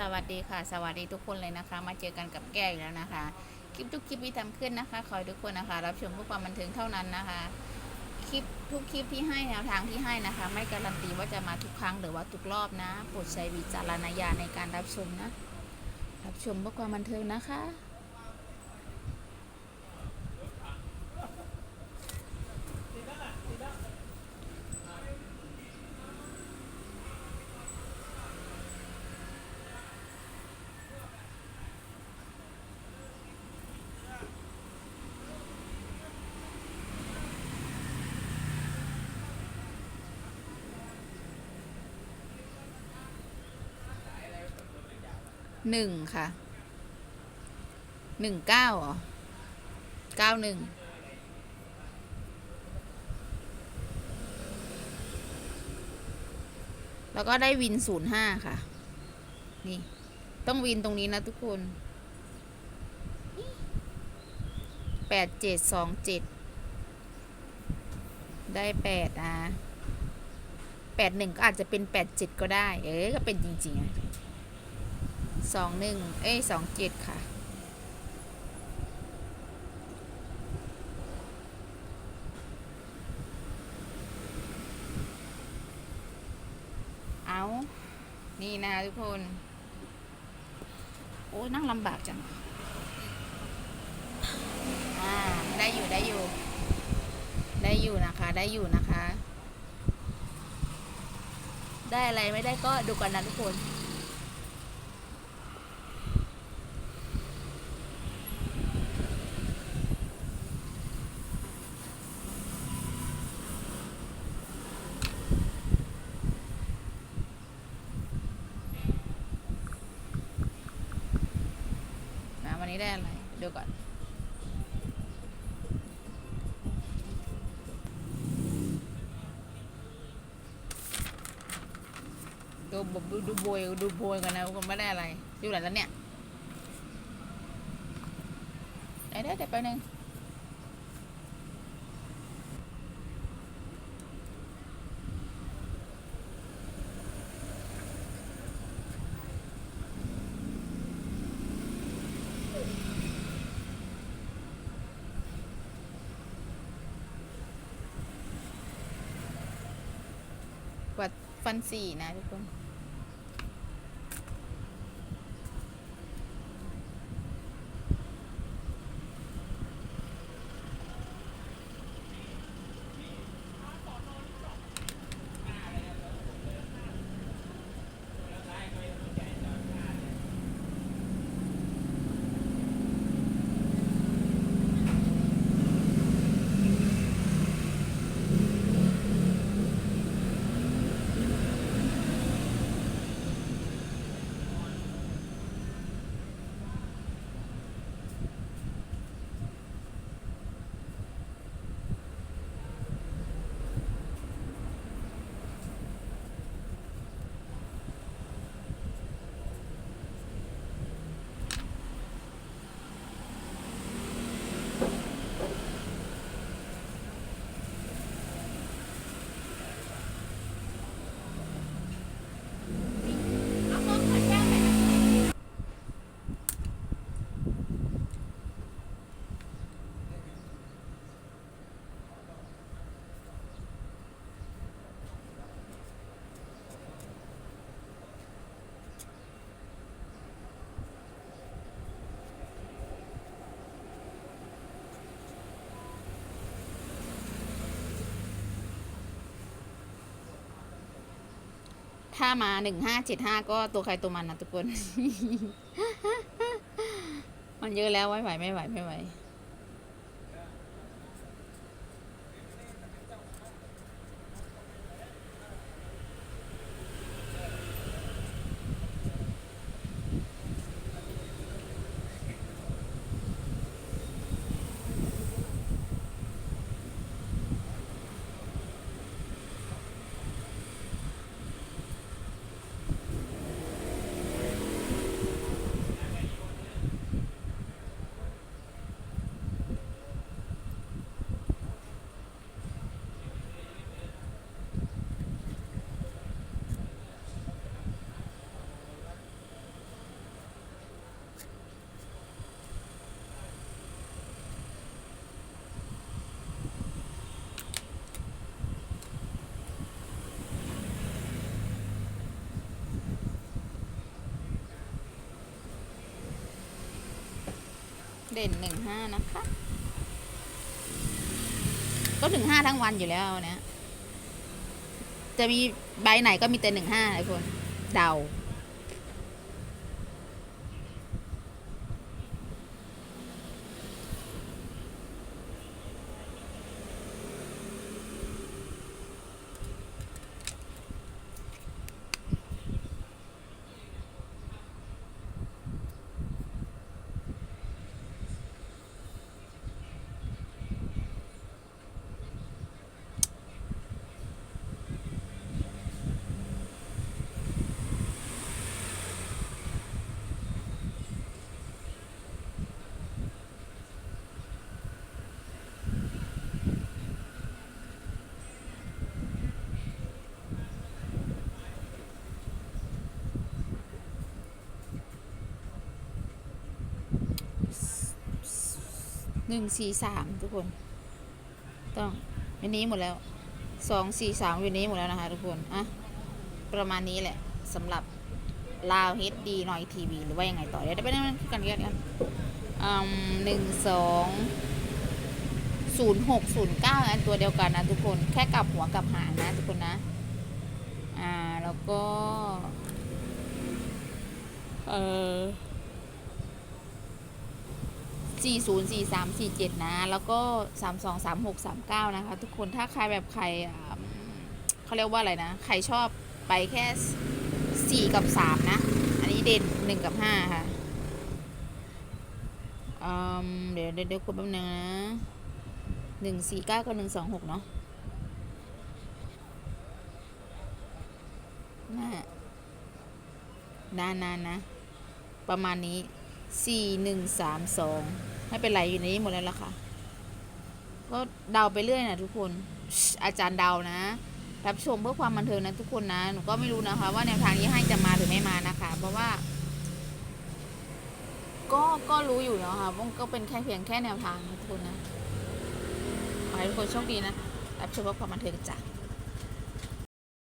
สวัสดีค่ะ สวัสดีทุกคนเลยนะคะ มาเจอกันกับแก้อีกแล้วนะคะ คลิปทุกคลิปที่ทำขึ้นนะคะ ขอทุกคนนะคะ รับชมเพื่อความบันเทิงเท่านั้นนะคะ คลิปทุกคลิปที่ให้แนวทางที่ให้นะคะ ไม่การันตีว่าจะมาทุกครั้งหรือว่าทุกรอบนะโปรดใช้วิจารณญาณในการรับชมนะ รับชมเพื่อความบันเทิงนะคะ หนึ่งค่ะหนึ่งเก้าเหรอเก้าหนึ่งแล้วก็ได้วินศูนย์ห้าค่ะ นี่ ต้องวินตรงนี้นะทุกคนแปดเจ็ดสองเจ็ดได้แปดอะแปดหนึ่งก็อาจจะเป็นแปดเจ็ดก็ได้ เออก็เป็นจริงๆอะ สองหนึ่งเอ้ยสองเจ็ดค่ะ เอา นี่นะทุกคน โอ้ยนั่งลำบากจัง อ่า ได้อยู่ได้อยู่ ได้อยู่นะคะ ได้อยู่นะคะ ได้อะไรไม่ได้ก็ดูกันนะทุกคน นะวันนี้ ได้อะไรดูก่อน ดูบดูดูโบยดูโบยกันนะคุณไม่ได้อะไร อยู่ไหนแล้วเนี่ย ได้ได้เดี๋ยวไปหนึ่ง วัดฟันสี่นะทุกคน ถ้ามาหนึ่งห้าเจ็ดห้าก็ตัวใครตัวมันนะทุกคน มันเยอะแล้วไม่ไหวไม่ไหวไม่ไหว เด่นหนึ่งห้านะคะ ก็ถึงห้าทั้งวันอยู่แล้วเนี่ยจะมีใบไหนก็มีแต่หนึ่งห้าไอ้คนเดา หนึ่งสี่สามทุกคน ต้องอันนี้หมดแล้วสองสี่สามอยู่นี้หมดแล้วนะคะทุกคนอะประมาณนี้แหละสำหรับลาวเฮดดีหน่อยทีวีหรือว่ายังไงต่อเดี๋ยวได้ไปนั่งกันกันกันอืมหนึ่งสองศูนย์หกศูนย์เก้าอันตัวเดียวกันนะทุกคนแค่กลับหัวกลับหางนะทุกคนนะอ่าแล้วก็ เออ สี่ศูนย์สี่สามสี่เจ็ดนะ แล้วก็สามสองสามหกสามเก้านะคะ ทุกคนถ้าใครแบบใครเขาเรียกว่าอะไรนะ ใครชอบไปแค่สี่กับสามนะ อันนี้เด่นหนึ่งกับห้าค่ะเดี๋ยวเดี๋ยวคุณแป๊บนึงนะหนึ่งสี่เก้ากับหนึ่งสองหกเนาะน่านานานนะประมาณนี้ สี่หนึ่งสามสองไม่เป็นไรอยู่ในนี้หมดแล้วล่ะค่ะ ก็เดาไปเรื่อยนะทุกคนอาจารย์เดานะ รับชมเพื่อความบันเทิงนะทุกคนนะหนูก็ไม่รู้นะคะ ว่าแนวทางนี้ให้จะมาหรือไม่มานะคะ เพราะว่า ก็ก็รู้อยู่เนาะค่ะว่าก็เป็นแค่เพียงแค่แนวทางนะทุกคนนะขอให้ทุกคนโชคดีนะรับชมเพื่อความบันเทิงจ้ะ